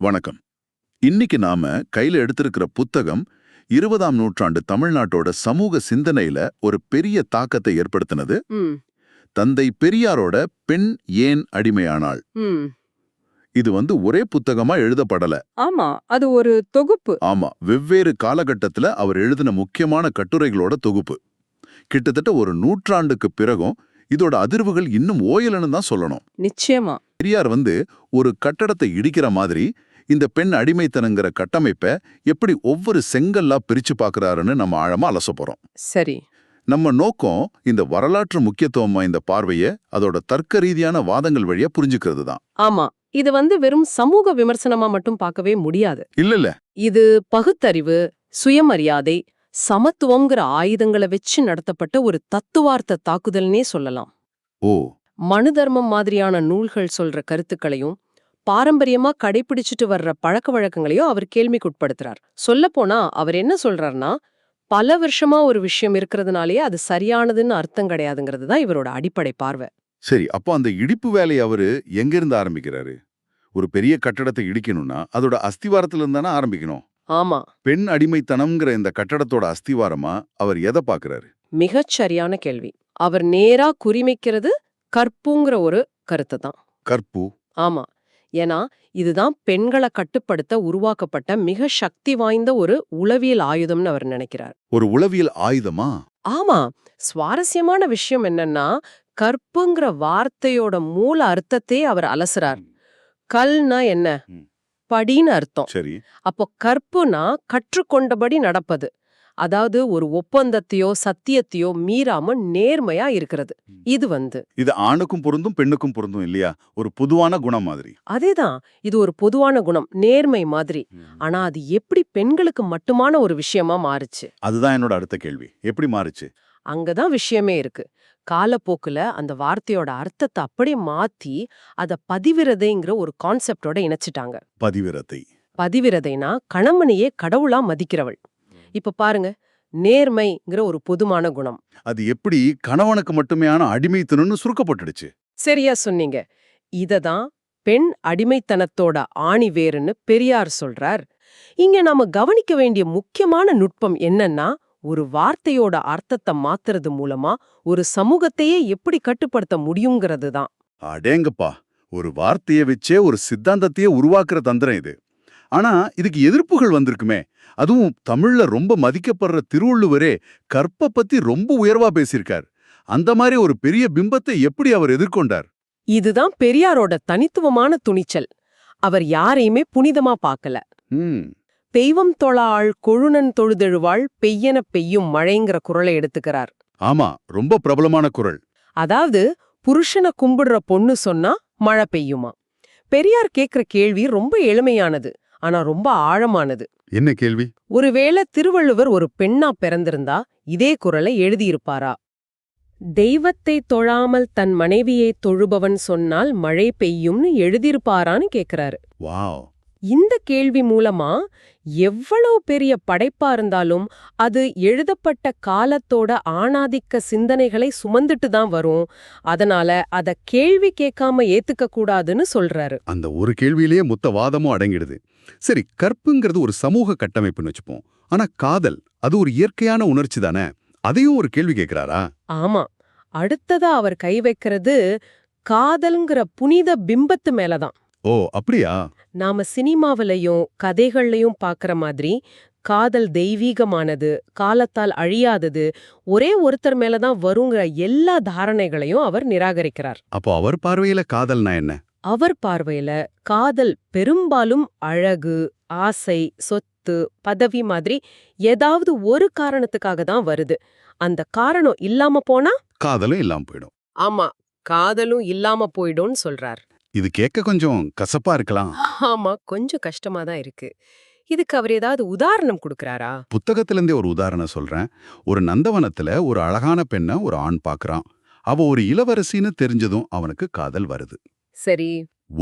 வணக்கம். இன்னைக்கு நாம கையில எடுத்திருக்கிற புத்தகம் இருபதாம் நூற்றாண்டு தமிழ்நாட்டோட சமூக சிந்தனையில ஒரு பெரிய தாக்கத்தை ஏற்படுத்தினது. தந்தை பெரியாரோட பெண் ஏன் அடிமையானாள்? இது வந்து ஒரே புத்தகமா எழுதப்படல. ஆமா அது ஒரு தொகுப்பு. ஆமா வெவ்வேறு காலகட்டத்துல அவர் எழுதின முக்கியமான கட்டுரைகளோட தொகுப்பு. கிட்டத்தட்ட ஒரு நூற்றாண்டுக்கு பிறகும் இதோட அதிர்வுகள் இன்னும் ஓயலன்னு தான் சொல்லணும். நிச்சயமா. பெரியார் வந்து ஒரு கட்டடத்தை இடிக்கிற மாதிரி இந்த பெண் அடிமைத்தனங்கிற கட்டமைப்பை எப்படி ஒவ்வொரு செங்கல்லா பிரிச்சு பார்க்கறாருன்னு நம்ம ஆழமா அலச போறோம். சரி. நம்ம நோக்கம் இந்த வரலாற்று முக்கியத்துவம் வாய்ந்த பார்வையை அதோட தர்க்க ரீதியான வாதங்கள் வழியா புரிஞ்சுக்கிறது தான். ஆமா. இது வந்து வெறும் சமூக விமர்சனமா மட்டும் பார்க்கவே முடியாது. இல்ல இல்ல. இது பகுத்தறிவு சுயமரியாதை சமத்துவம்ங்கிற ஆயுதங்களை வச்சு நடத்தப்பட்ட ஒரு தத்துவார்த்த தாக்குதல்னே சொல்லலாம். ஓ. மனு தர்மம் மாதிரியான நூல்கள் சொல்ற கருத்துக்களையும் பாரம்பரியமா கடைபிடிச்சிட்டு வர்ற பழக்க வழக்கங்களையும் அவர் கேள்விக்குட்படுத்துறார். சொல்லப்போனா அவர் என்ன சொல்றாருன்னா பல வருஷமா ஒரு விஷயம் இருக்கிறதுனாலேயே அது சரியானதுன்னு அர்த்தம் கிடையாதுங்கிறது தான் இவரோட அடிப்படை பார்வை. சரி அப்போ அந்த இடிப்பு வேலையை அவரு எங்க இருந்து ஆரம்பிக்கிறாரு? ஒரு பெரிய கட்டடத்தை இடிக்கணும்னா அதோட அஸ்திவாரத்துல இருந்தானே ஆரம்பிக்கணும்? ஆமா. பெண் அடிமைத்தனம்ங்கிற இந்த கட்டடத்தோட அஸ்திவாரமா அவர் எதை பாக்குறாரு மிகச் சரியான கேள்வி. அவர் நேரா குறிமைக்கிறது கற்புங்கிற ஒரு கருத்தை தான். கற்பு? ஆமா. ஏன்னா இதுதான் பெண்களை கட்டுப்படுத்த உருவாக்கப்பட்ட மிக சக்தி வாய்ந்த ஒரு உளவியல் ஆயுதம்னு அவர் நினைக்கிறார். ஒரு உளவியல் ஆயுதமா? ஆமா. சுவாரஸ்யமான விஷயம் என்னன்னா கற்புங்கிற வார்த்தையோட மூல அர்த்தத்தை அவர் அலசுறார். கல்னா என்ன. படின்னு அர்த்தம். சரி. அப்போ கற்புனா கற்றுக்கொண்டபடி நடப்பது. அதாவது ஒரு ஒப்பந்தத்தையோ சத்தியத்தையோ மீறாம நேர்மையா இருக்கிறது. இது வந்து இது ஆணுக்கும் பொருந்தும் பெண்ணுக்கும் பொருந்தும் இல்லையா? ஒரு பொதுவான குணம் மாதிரி. அதேதான். இது ஒரு பொதுவான குணம் நேர்மை மாதிரி. ஆனா அது எப்படி பெண்களுக்கு மட்டுமான ஒரு விஷயமா மாறுச்சு? அதுதான் என்னோட அடுத்த கேள்வி. எப்படி மாறுச்சு? அங்கதான் விஷயமே இருக்கு. காலப்போக்குல அந்த வார்த்தையோட அர்த்தத்தை அப்படியே மாத்தி அத பதிவிரதைங்கிற ஒரு கான்செப்டோட இணைச்சிட்டாங்க. பதிவிரத்தை பதிவிரதைனா கணவனையே கடவுளா மதிக்கிறவள். இப்ப பாருங்க நேர்மைங்கிற ஒரு பொதுமான குணம். அது எப்படி கணவனுக்கு மட்டுமேயான அடிமைத்தனம்னு சுருக்கப்பட்டுடுச்சு. சரியா சொன்னீங்க. இததான் பெண் அடிமைத்தனத்தோட ஆணி வேறுன்னு பெரியார் சொல்றார். இங்க நாம கவனிக்க வேண்டிய முக்கியமான நுட்பம் என்னன்னா ஒரு வார்த்தையோட அர்த்தத்தை மாத்துறது மூலமா ஒரு சமூகத்தையே எப்படி கட்டுப்படுத்த முடியுங்கிறது தான் அடேங்கப்பா! ஒரு வார்த்தையை வச்சே ஒரு சித்தாந்தத்தையே உருவாக்குற தந்திரம் இது. ஆனா இதுக்கு எதிர்ப்புகள் வந்திருக்குமே. அதுவும் தமிழ்ல ரொம்ப மதிக்கப்படுற திருவள்ளுவரே கற்ப பத்தி ரொம்ப உயர்வா பேசியிருக்கார். அந்த மாதிரி ஒரு பெரிய பிம்பத்தை எப்படி அவர் எதிர்கொண்டார்? இதுதான் பெரியாரோட தனித்துவமான துணிச்சல். அவர் யாரையுமே புனிதமா பார்க்கல. ம். பெய்வம் தொழாள் கொழுனன் தொழுதெழுவாள் பெய்யன பெய்யும் மழைங்கிற குரலை எடுத்துக்கிறார். ஆமா ரொம்ப பிரபலமான குரல். அதாவது புருஷனை கும்பிடுற பொண்ணு சொன்னா மழை பெய்யுமா? பெரியார் கேக்குற கேள்வி ரொம்ப எளிமையானது. ஆனா ரொம்ப ஆழமானது. என்ன கேள்வி? ஒருவேளை திருவள்ளுவர் ஒரு பெண்ணா பிறந்திருந்தா இதே குரலை எழுதியிருப்பாரா? தெய்வத்தை தொழாமல் தன் மனைவியை தொழுபவன் சொன்னால் மழை பெய்யும்னு எழுதியிருப்பாரான்னு கேக்குறாரு. வாவ். இந்த கேள்வி மூலமா எவ்வளவு பெரிய படைப்பா இருந்தாலும் அது எழுதப்பட்ட காலத்தோட ஆணாதிக்க சிந்தனைகளை சுமந்துட்டு தான் வரும். அதனால அத கேள்வி கேட்காம ஏத்துக்க கூடாதுன்னு சொல்றாரு. அந்த ஒரு கேள்வியிலேயே மொத்த வாதமும் அடங்கிடுது. சரி கற்புங்கிறது ஒரு சமூக கட்டமைப்புன்னு வச்சுப்போம். ஆனா காதல் அது ஒரு இயற்கையான உணர்ச்சி தானே? அதையும் ஒரு கேள்வி கேட்கிறாரா ஆமா. அடுத்ததா அவர் கை வைக்கிறது காதல்ங்கிற புனித பிம்பத்து மேலதான். ஓ அப்படியா? நாம சினிமாவிலையும் கதைகள்லயும் பாக்குற மாதிரி காதல் தெய்வீகமானது காலத்தால் அழியாதது ஒரே ஒருத்தர் மேலதான் வருங்கிற எல்லா தாரணைகளையும் அவர் நிராகரிக்கிறார். அப்போ அவர் பார்வையில காதல்னா என்ன? அவர் பார்வையில காதல் பெரும்பாலும் அழகு ஆசை சொத்து பதவி மாதிரி ஏதாவது ஒரு காரணத்துக்காக தான் வருது. அந்த காரணம் இல்லாம போனா? காதலும் இல்லாம போயிடும். ஆமா காதலும் இல்லாம போயிடும்னு சொல்றார். இது கேட்க கொஞ்சம் கசப்பா இருக்கலாம். ஆமா கொஞ்சம் கஷ்டமா தான் இருக்கு. இதுக்கு அவர் ஏதாவது உதாரணம் கொடுக்கறாரா? புத்தகத்திலிருந்தே ஒரு உதாரணம் சொல்றேன். ஒரு நந்தவனத்துல ஒரு அழகான பெண்ணை ஒரு ஆண் பார்க்கறான் அவ ஒரு இளவரசின்னு தெரிஞ்சதும் அவனுக்கு காதல் வருது. சரி.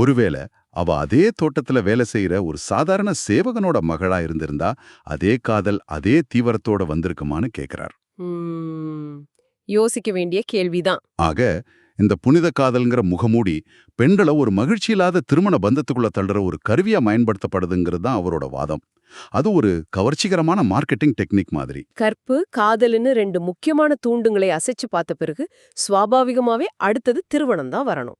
ஒருவேளை அவ அதே தோட்டத்துல வேலை செய்யற ஒரு சாதாரண சேவகனோட மகளா இருந்திருந்தா அதே காதல் அதே தீவிரத்தோட வந்திருக்குமான்னு கேக்குறார். யோசிக்க வேண்டிய கேள்விதான். ஆக இந்த புனித காதல்ங்கிற முகமூடி பெண்களை ஒரு மகிழ்ச்சி இல்லாத திருமண பந்தத்துக்குள்ள தள்ளுற ஒரு கருவியா பயன்படுத்தப்படுதுங்கிறது தான் அவரோட வாதம். அது ஒரு கவர்ச்சிகரமான மார்க்கெட்டிங் டெக்னிக் மாதிரி. கற்பு காதல்னு ரெண்டு முக்கியமான தூண்டுங்களை அசைச்சு பார்த்த பிறகு சுவாபாவிகமாவே அடுத்தது திருமணம் தான் வரணும்.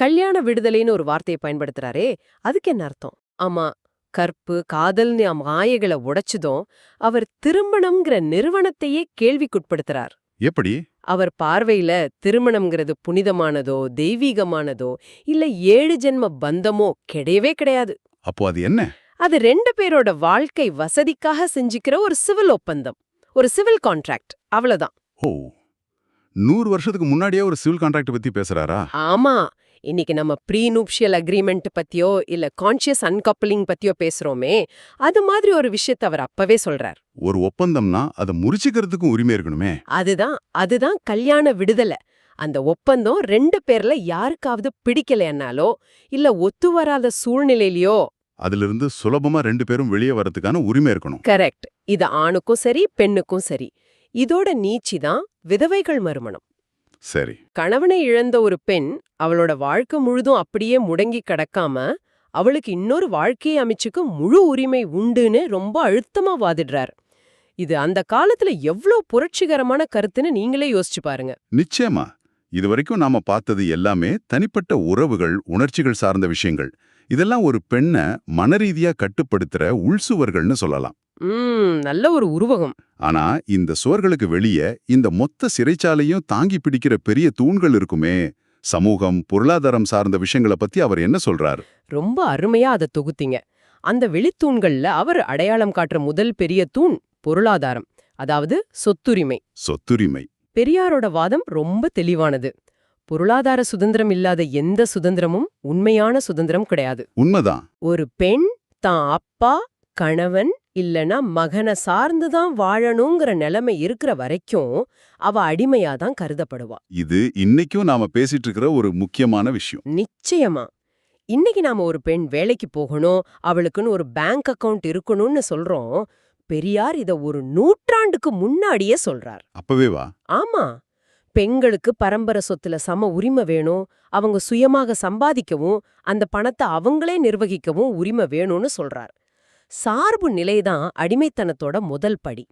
கல்யாண விடுதலைன்னு ஒரு வார்த்தையை பயன்படுத்துறாரே அதுக்கு என்ன அர்த்தம்? ஆமா கற்பு காதல்னு மாயைகளை உடைச்சதும் அவர் திருமணம்ங்கிற நிறுவனத்தையே கேள்விக்குட்படுத்துறார். எப்படி? அவர் பார்வையில திருமணம்ங்கிறது புனிதமானதோ தெய்வீகமானதோ இல்ல ஏழு ஜென்ம பந்தமோ கிடையவே கிடையாது. அப்போ அது என்ன? அது ரெண்டு பேரோட வாழ்க்கை வசதிக்காக செஞ்சுக்கிற ஒரு சிவில் ஒப்பந்தம் ஒரு சிவில் கான்ட்ராக்ட் அவ்வளவுதான். ஓ நூறு வருஷத்துக்கு முன்னாடியே ஒரு சிவில் கான்ட்ராக்ட் பத்தி பேசுறாரா? ஆமா இன்னைக்கு நம்ம ப்ரீ நூப்ஷியல் அக்ரிமெண்ட் பத்தியோ இல்ல கான்ஷியஸ் அன்கப்ளிங் பத்தியோ பேசுறோமே அது மாதிரி ஒரு விஷயத்தை அவர் அப்பவே சொல்றார். ஒரு ஒப்பந்தம்னா அதை முறிச்சுக்கிறதுக்கும் உரிமை இருக்கணுமே. அதுதான் அதுதான் கல்யாண விடுதலை. அந்த ஒப்பந்தம் ரெண்டு பேர்ல யாருக்காவது பிடிக்கலைன்னாலோ இல்ல ஒத்து வராத சூழ்நிலையிலயோ. அதிலிருந்து சுலபமா ரெண்டு பேரும் வெளியே வரதுக்கான உரிமை இருக்கணும். கரெக்ட் இது ஆணுக்கும் சரி பெண்ணுக்கும் சரி. இதோட நீச்சி தான் விதவைகள் மறுமணம். சரி. கணவனை இழந்த ஒரு பெண் அவளோட வாழ்க்கை முழுதும் அப்படியே முடங்கி கிடக்காம அவளுக்கு இன்னொரு வாழ்க்கையை அமைச்சுக்க முழு உரிமை உண்டுன்னு ரொம்ப அழுத்தமா வாதிடுறார். இது அந்த காலத்துல எவ்ளோ புரட்சிகரமான கருத்துன்னு நீங்களே யோசிச்சு பாருங்க. நிச்சயமா. இதுவரைக்கும் நாம பார்த்தது எல்லாமே தனிப்பட்ட உறவுகள் உணர்ச்சிகள் சார்ந்த விஷயங்கள். இதெல்லாம் ஒரு பெண்ணை மனரீதியா கட்டுப்படுத்துற உள்சுவர்கள்னு சொல்லலாம். நல்ல ஒரு உருவகம். ஆனா இந்த சுவர்களுக்கு வெளியே இந்த மொத்த சிறைச்சாலையும் தாங்கி பிடிக்கிற பெரிய தூண்கள் இருக்குமே. சமூகம் பொருளாதாரம் சார்ந்த விஷயங்களை பத்தி அவர் என்ன சொல்றாரு? ரொம்ப அருமையா அதை தொகுத்தீங்க. அந்த வெளித்தூண்கள்ல அவர் அடையாளம் காட்டுற முதல் பெரிய தூண் பொருளாதாரம் அதாவது சொத்துரிமை. சொத்துரிமை. பெரியாரோட வாதம் ரொம்ப தெளிவானது. பொருளாதார சுதந்திரம் இல்லாத எந்த சுதந்திரமும் உண்மையான சுதந்திரம் கிடையாது. உண்மைதான். ஒரு பெண் தான் அப்பா கணவன் இல்லனா மகனை சார்ந்துதான் வாழணுங்கிற நிலைமை இருக்கிற வரைக்கும் அவ அடிமையா தான் கருதப்படுவா. இது இன்னைக்கும் நாம பேசிட்டு இருக்கிற ஒரு முக்கியமான விஷயம். நிச்சயமா. இன்னைக்கு நாம ஒரு பெண் வேலைக்கு போகணும் அவளுக்குன்னு ஒரு பேங்க் அக்கவுண்ட் இருக்கணும்னு சொல்றோம் பெரியார் இத ஒரு நூற்றாண்டுக்கு முன்னாடியே சொல்றார். அப்பவே வா. ஆமா. பெண்களுக்கு பரம்பரை சொத்துல சம உரிமை வேணும் அவங்க சுயமாக சம்பாதிக்கவும் அந்த பணத்தை அவங்களே நிர்வகிக்கவும் உரிமை வேணும்னு சொல்றார். சார்பு நிலைதான் அடிமைத்தனத்தோட முதல் படி.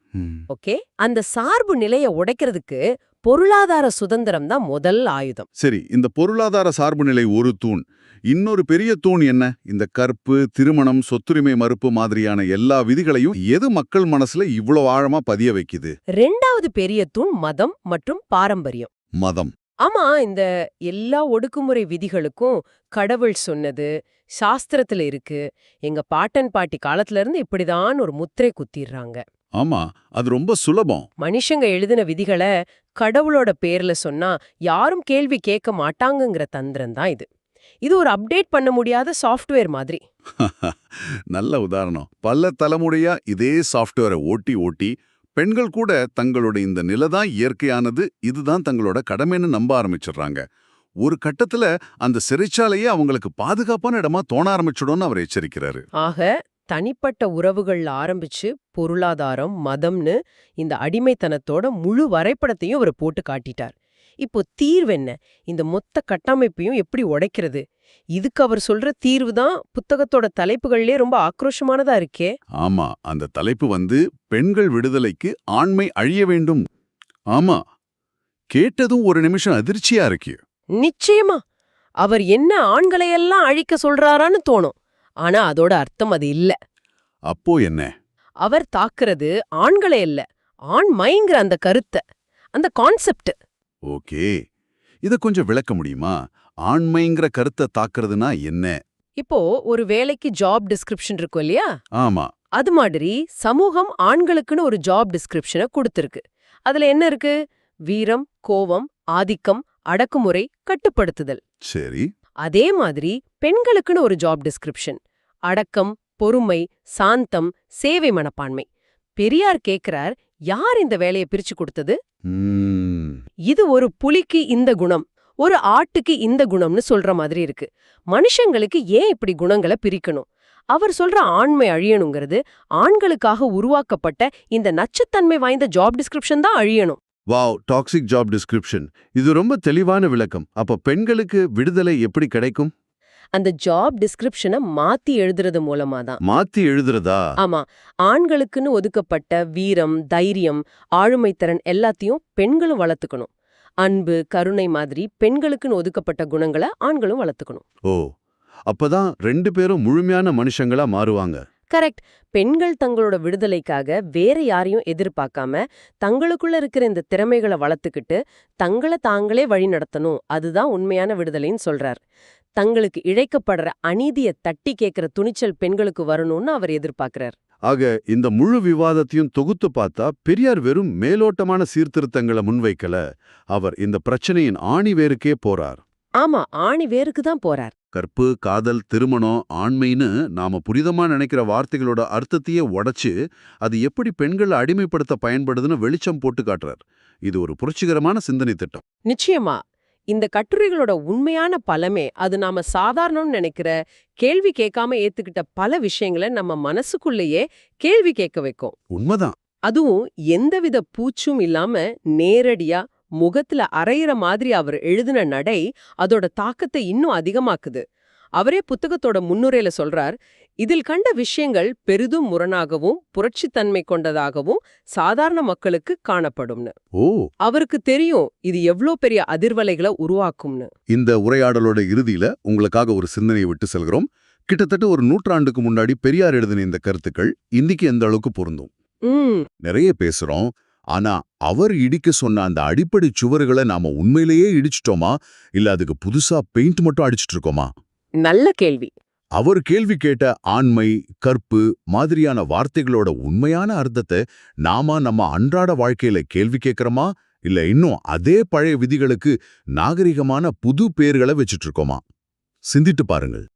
ஓகே? அந்த சார்பு நிலைய உடைக்கிறதுக்கு பொருளாதார சுதந்திரம் தான் முதல் ஆயுதம். சரி இந்த பொருளாதார சார்பு நிலை ஒரு தூண். இன்னொரு பெரிய தூண் என்ன? இந்த கற்பு திருமணம் சொத்துரிமை மறுப்பு மாதிரியான எல்லா விதிகளையும் எது மக்கள் மனசுல இவ்வளவு ஆழமா பதிய வைக்குது? ரெண்டாவது பெரிய தூண் மதம் மற்றும் பாரம்பரியம். மதம். ஆமா இந்த எல்லா ஒடுக்குமுறை விதிகளுக்கும் கடவுள் சொன்னது சாஸ்திரத்துல இருக்கு. எங்க பாட்டன் பாட்டி காலத்துல இருந்து இப்படிதான் ஒரு முத்திரை குத்திடுறாங்க ஆமா அது ரொம்ப சுலபம். மனுஷங்க எழுதின விதிகளை கடவுளோட பேர்ல சொன்னா யாரும் கேள்வி கேட்க மாட்டாங்கங்கிற தந்திரம் தான் இது. இது ஒரு அப்டேட் பண்ண முடியாத சாஃப்ட்வேர் மாதிரி. நல்ல உதாரணம். பல தலைமுறையா இதே சாஃப்ட்வேரை ஓட்டி ஓட்டி பெண்கள் கூட தங்களோட இந்த நிலை தான் இயற்கையானது இதுதான் தங்களோட கடமைன்னு நம்ப ஆரம்பிச்சிடுறாங்க. ஒரு கட்டத்துல அந்த சிறைச்சாலையே அவங்களுக்கு பாதுகாப்பான இடமா தோண ஆரம்பிச்சிடும்னு அவர் எச்சரிக்கிறாரு. ஆக தனிப்பட்ட உறவுகள்ல ஆரம்பிச்சு பொருளாதாரம் மதம்னு இந்த அடிமைத்தனத்தோட முழு வரைபடத்தையும் அவர் போட்டு காட்டிட்டார். இப்போ தீர்வு என்ன? இந்த மொத்த கட்டமைப்பையும் எப்படி உடைக்கிறது? இதுக்கு அவர் சொல்ற தீர்வு தான் புத்தகத்தோட தலைப்புகள்லயே ரொம்ப ஆக்ரோஷமானதா இருக்கே. ஆமா அந்த தலைப்பு வந்து பெண்கள் விடுதலைக்கு ஆண்மை அழிய வேண்டும். ஆமா கேட்டதும் ஒரு நிமிஷம் அதிர்ச்சியா இருக்கு. நிச்சயமா அவர் என்ன ஆண்களையெல்லாம் அழிக்க சொல்றாரான்னு தோணும். ஆனா அதோட அர்த்தம் அது இல்ல. அப்போ என்ன? அவர் தாக்குறது ஆண்களை இல்ல ஆண்மைங்கிற அந்த கருத்தை அந்த கான்செப்ட் ஓகே. இத கொஞ்சம் விளக்க முடியுமா? ஆண்மைங்கிற கருத்தை தாக்குறதுனா என்ன? இப்போ ஒரு வேலைக்கு ஜாப் டிஸ்கிரிப்ஷன் இருக்கும் இல்லையா? ஆமா. அது மாதிரி சமூகம் ஆண்களுக்குன்னு ஒரு ஜாப் டிஸ்கிரிப்ஷனை கொடுத்திருக்கு. அதுல என்ன இருக்கு? வீரம் கோவம் ஆதிக்கம் அடக்குமுறை கட்டுப்படுத்துதல். சரி. அதே மாதிரி பெண்களுக்குன்னு ஒரு ஜாப் டிஸ்கிரிப்ஷன் அடக்கம் பொறுமை சாந்தம் சேவை மனப்பான்மை. பெரியார் கேக்குறார் யார் இந்த வேலையை பிரிச்சு கொடுத்தது? இது ஒரு புலிக்கு இந்த குணம் ஒரு ஆட்டுக்கு இந்த குணம்னு சொல்ற மாதிரி இருக்கு. மனுஷங்களுக்கு ஏன் இப்படி குணங்களை பிரிக்கணும்? அவர் சொல்ற ஆண்மை அழியணுங்கிறது ஆண்களுக்காக உருவாக்கப்பட்ட இந்த நச்சுத்தன்மை வாய்ந்த ஜாப் டிஸ்கிரிப்ஷன் தான் அழியணும். வாவ் டாக்ஸிக் ஜாப் டிஸ்கிரிப்ஷன் இது ரொம்ப தெளிவான விளக்கம். அப்ப பெண்களுக்கு விடுதலை எப்படி கிடைக்கும்? அந்த ஜாப் டிஸ்கிரிப்ஷனை மாத்தி எழுதுறது மூலமா தான். மாத்தி எழுதுறதா? ஆமா. ஆண்களுக்குன்னு ஒதுக்கப்பட்ட வீரம் தைரியம் ஆளுமைத்திறன் எல்லாத்தையும் பெண்களும் வளர்த்துக்கணும். அன்பு கருணை மாதிரி பெண்களுக்குன்னு ஒதுக்கப்பட்ட குணங்களை ஆண்களும் வளர்த்துக்கணும். ஓ. அப்பதான் ரெண்டு பேரும் முழுமையான மனுஷங்களா மாறுவாங்க. கரெக்ட். பெண்கள் தங்களோட விடுதலைக்காக வேற யாரையும் எதிர்பார்க்காம தங்களுக்குள்ள இருக்கிற இந்த திறமைகளை வளர்த்துக்கிட்டு தங்களை தாங்களே வழி நடத்தணும் அதுதான் உண்மையான விடுதலைன்னு சொல்றார். தங்களுக்கு இழைக்கப்படுற அநீதியை தட்டி கேட்கிற துணிச்சல் பெண்களுக்கு வரணும்னு அவர் எதிர்பார்க்கிறார். ஆக இந்த முழு விவாதத்தையும் தொகுத்து பார்த்தா பெரியார் வெறும் மேலோட்டமான சீர்திருத்தங்களை முன்வைக்கல. அவர் இந்த பிரச்சனையின் ஆணி வேருக்கே போறார். ஆமா ஆணி வேருக்கு தான் போறார். கற்பு காதல் திருமணம் ஆண்மைன்னு நாம புரிதமா நினைக்கிற வார்த்தைகளோட அர்த்தத்தையே உடைச்சு அது எப்படி பெண்களை அடிமைப்படுத்த பயன்படுதுன்னு வெளிச்சம் போட்டு காட்டுறார். இது ஒரு புரட்சிகரமான சிந்தனை திட்டம். நிச்சயமா இந்த கட்டுரைகளோட உண்மையான பலமே அது நாம சாதாரணம்னு நினைக்கிற கேள்வி கேட்காம ஏத்துக்கிட்ட பல விஷயங்களை நம்ம மனசுக்குள்ளேயே கேள்வி கேட்க வைக்கும். உண்மைதான். அதுவும் எந்தவித பூச்சும் இல்லாம நேரடியா முகத்துல அரையிற மாதிரி அவர் எழுதின நடை அதோட தாக்கத்தை இன்னும் அதிகமாக்குது. அவரே புத்தகத்தோட முன்னுரையில சொல்றார் இதில் கண்ட விஷயங்கள் பெரிதும் முரணாகவும் புரட்சித்தன்மை கொண்டதாகவும் சாதாரண மக்களுக்கு காணப்படும்னு. ஓ! அவருக்கு தெரியும் இது எவ்ளோ பெரிய அதிர்வலைகளை உருவாக்கும்னு. இந்த உரையாடலோட இறுதியில உங்களுக்காக ஒரு சிந்தனையை விட்டு செல்கிறோம். கிட்டத்தட்ட ஒரு நூற்றாண்டுக்கு முன்னாடி பெரியார் எழுதின இந்த கருத்துக்கள் இன்னைக்கு எந்த அளவுக்கு பொருந்தும்? நிறைய பேசுறோம். ஆனா அவர் இடிக்க சொன்ன அந்த அடிப்படை சுவறுகளை நாம உண்மையிலேயே இடிச்சிட்டோமா? இல்ல அதுக்கு புதுசா பெயிண்ட் மட்டும் அடிச்சிட்டு இருக்கோமா? நல்ல கேள்வி. அவர் கேள்வி கேட்ட ஆண்மை கற்பு மாதிரியான வார்த்தைகளோட உண்மையான அர்த்தத்தை நாம நம்ம அன்றாட வாழ்க்கையில கேள்வி கேட்கிறோமா? இல்ல இன்னும் அதே பழைய விதிகளுக்கு நாகரிகமான புது பேர்களை வச்சுட்டு இருக்கோமா? சிந்திட்டு பாருங்கள்.